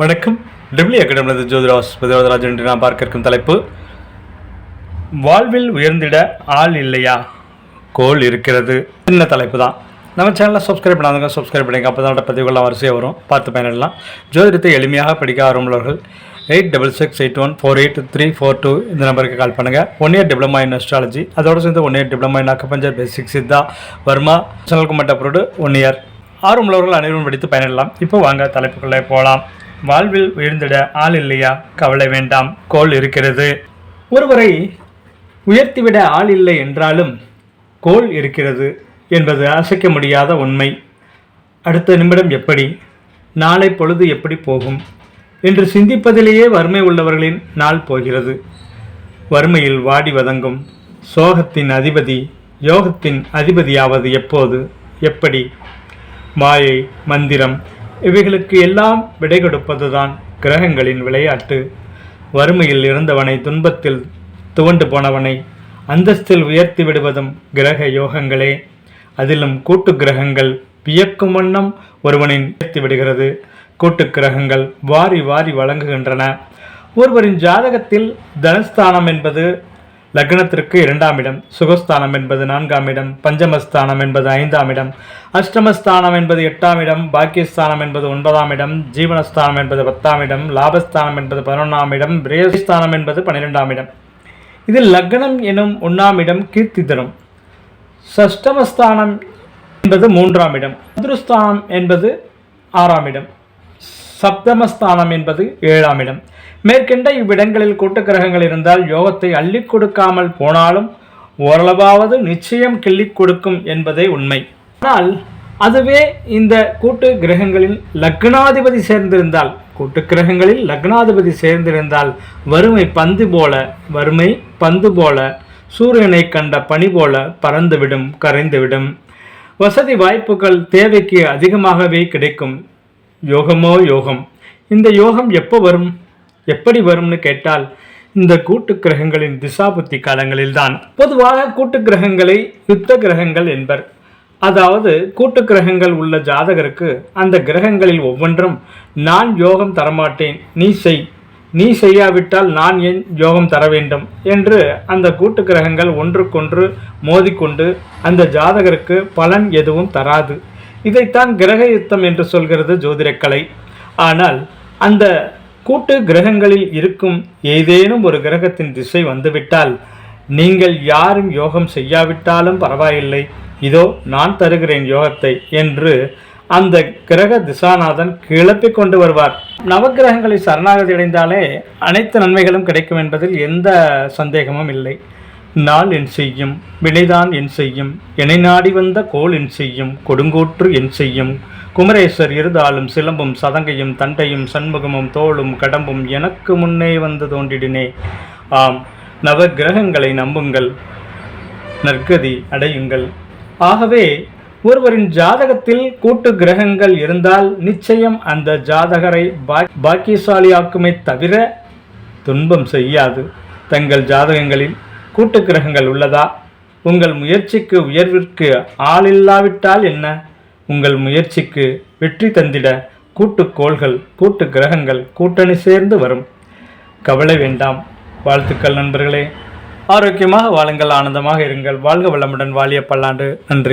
வணக்கம். டபிள்யூ அகாடமிலது ஜோதிராஸ் பதிவதராஜ் என்று நான் பார்க்க இருக்கும் தலைப்பு வாழ்வில் உயர்ந்திட ஆள் இல்லையா? கோல் இருக்கிறது. சின்ன தலைப்பு தான் நம்ம சேனலை சப்ஸ்கிரைப் பண்ணாதவங்க சப்ஸ்கிரைப் பண்ணிங்க அப்போ தான் பதிவுகள்லாம் வரிசையாக வரும். பார்த்து பயனிடலாம். ஜோதிடத்தை எளிமையாக படிக்க ஆர்வமுள்ளவர்கள் eight double six eight one four eight three four two இந்த நம்பருக்கு கால் பண்ணுங்கள் one year diploma in astrology அதோட சேர்ந்து one year diploma in acupuncture basic Siddha Varma சனல்குமட்ட abroad one year ஆர்வமுள்ளவர்கள் அனைவரும் படித்து பயனிடலாம். இப்போ வாங்க தலைப்புக்குள்ளே போகலாம். வாழ்வில் உயர்ந்திட ஆள் இல்லையா? கவலை வேண்டாம். கோல் இருக்கிறது. ஒருவரை உயர்த்திவிட ஆள் இல்லை என்றாலும் கோல் இருக்கிறது என்பது அசைக்க முடியாத உண்மை. அடுத்த நிமிடம் எப்படி? நாளை பொழுது எப்படி போகும்? என்று சிந்திப்பதிலேயே வறுமை உள்ளவர்களின் நாள் போகிறது. வறுமையில் வாடி வதங்கும். சோகத்தின் அதிபதி யோகத்தின் அதிபதியாவது எப்போது? எப்படி? மாயை மந்திரம் இவைகளுக்கு எல்லாம் விடை கொடுப்பதுதான் கிரகங்களின் விளையாட்டு. வறுமையில் இருந்தவனை துன்பத்தில் துவண்டு போனவனை அந்தஸ்தில் உயர்த்தி விடுவதும் கிரக யோகங்களே. அதிலும் கூட்டு கிரகங்கள் வியக்கும் வண்ணம் ஒருவனின் உயர்த்தி விடுகிறது. கூட்டு கிரகங்கள் வாரி வாரி வழங்குகின்றன. ஒருவரின் ஜாதகத்தில் தனஸ்தானம் என்பது லக்னத்திற்கு இரண்டாம் இடம் சுகஸ்தானம் என்பது நான்காம் இடம் பஞ்சமஸ்தானம் என்பது ஐந்தாம் இடம் அஷ்டமஸ்தானம் என்பது எட்டாம் இடம் பாக்கியஸ்தானம் என்பது ஒன்பதாம் இடம் ஜீவனஸ்தானம் என்பது பத்தாம் இடம் லாபஸ்தானம் என்பது பதினொன்றாம் இடம் பிரேஸ்தானம் என்பது பன்னிரெண்டாம் இடம். இதில் லக்னம் எனும் ஒன்றாம் இடம் கீர்த்தி தரும். சஷ்டமஸ்தானம் என்பது மூன்றாம் இடம் சதுருஸ்தானம் என்பது ஆறாம் இடம். சப்தமஸ்தானம் என்பது ஏழாம் இடம். மேற்கண்ட இவ்விடங்களில் கூட்டு கிரகங்கள் இருந்தால் யோகத்தை அள்ளி கொடுக்காமல் போனாலும் ஓரளவாவது நிச்சயம் கிள்ளி கொடுக்கும் என்பதே உண்மை. ஆனால் அதுவே இந்த கூட்டு கிரகங்களில் லக்னாதிபதி சேர்ந்திருந்தால் கூட்டு கிரகங்களில் லக்னாதிபதி சேர்ந்திருந்தால் வறுமை பந்து போல வறுமை பந்து போல சூரியனை கண்ட பனி போல பறந்துவிடும் கரைந்துவிடும். வசதி வாய்ப்புகள் தேவைக்கு அதிகமாகவே கிடைக்கும். யோகமோ யோகம்? இந்த யோகம் எப்போ வரும்? எப்படி வரும்னு கேட்டால் இந்த கூட்டு கிரகங்களின் திசாபுத்தி காலங்களில்தான். பொதுவாக கூட்டு கிரகங்களை யுத்த கிரகங்கள் என்பர். அதாவது கூட்டு கிரகங்கள் உள்ள ஜாதகருக்கு அந்த கிரகங்களில் ஒவ்வொன்றும் நான் யோகம் தரமாட்டேன் நீ செய். நீ செய்யாவிட்டால் நான் ஏன் யோகம் தர வேண்டும்? என்று அந்த கூட்டு கிரகங்கள் ஒன்றுக்கொன்று மோதிக்கொண்டு அந்த ஜாதகருக்கு பலன் எதுவும் தராது. இதைத்தான் கிரக யுத்தம் என்று சொல்கிறது ஜோதிடக்கலை. ஆனால் அந்த கூட்டு கிரகங்களில் இருக்கும் ஏதேனும் ஒரு கிரகத்தின் திசை வந்துவிட்டால் நீங்கள் யாரும் யோகம் செய்யாவிட்டாலும் பரவாயில்லை. இதோ நான் தருகிறேன் யோகத்தை என்று அந்த கிரக திசாநாதன் கிளப்பி கொண்டு வருவார். நவக்கிரகங்களை சரணாகதி அடைந்தாலே அனைத்து நன்மைகளும் கிடைக்கும் என்பதில் எந்த சந்தேகமும் இல்லை. நாள் என் செய்யும் வினைதான் என் செய்யும் என்னை நாடி வந்த கோல் என் செய்யும் கொடுங்கோற்று என் செய்யும். குமரேசர் இருதாலும் சிலம்பும் சதங்கையும் தண்டையும் சண்முகமும் தோளும் கடம்பும் எனக்கு முன்னே வந்து தோன்றிடினே. ஆம் நவ கிரகங்களை நம்புங்கள் நற்கதி அடையுங்கள். ஆகவே ஒருவரின் ஜாதகத்தில் கூட்டு கிரகங்கள் இருந்தால் நிச்சயம் அந்த ஜாதகரை பாக்கியசாலியாக்குமே தவிர துன்பம் செய்யாது. தங்கள் ஜாதகங்களில் கூட்டு கிரகங்கள் உள்ளதா? உங்கள் முயற்சிக்கு உயர்விற்கு ஆளில்லாவிட்டால் என்ன? உங்கள் முயற்சிக்கு வெற்றி தந்திட கூட்டுக்கோள்கள் கூட்டு கிரகங்கள் கூட்டணி சேர்ந்து வரும். கவலை வேண்டாம். வாழ்த்துக்கள் நண்பர்களே. ஆரோக்கியமாக வாழுங்கள் ஆனந்தமாக இருங்கள். வாழ்க வளமுடன் வாழிய பல்லாண்டு. நன்றி.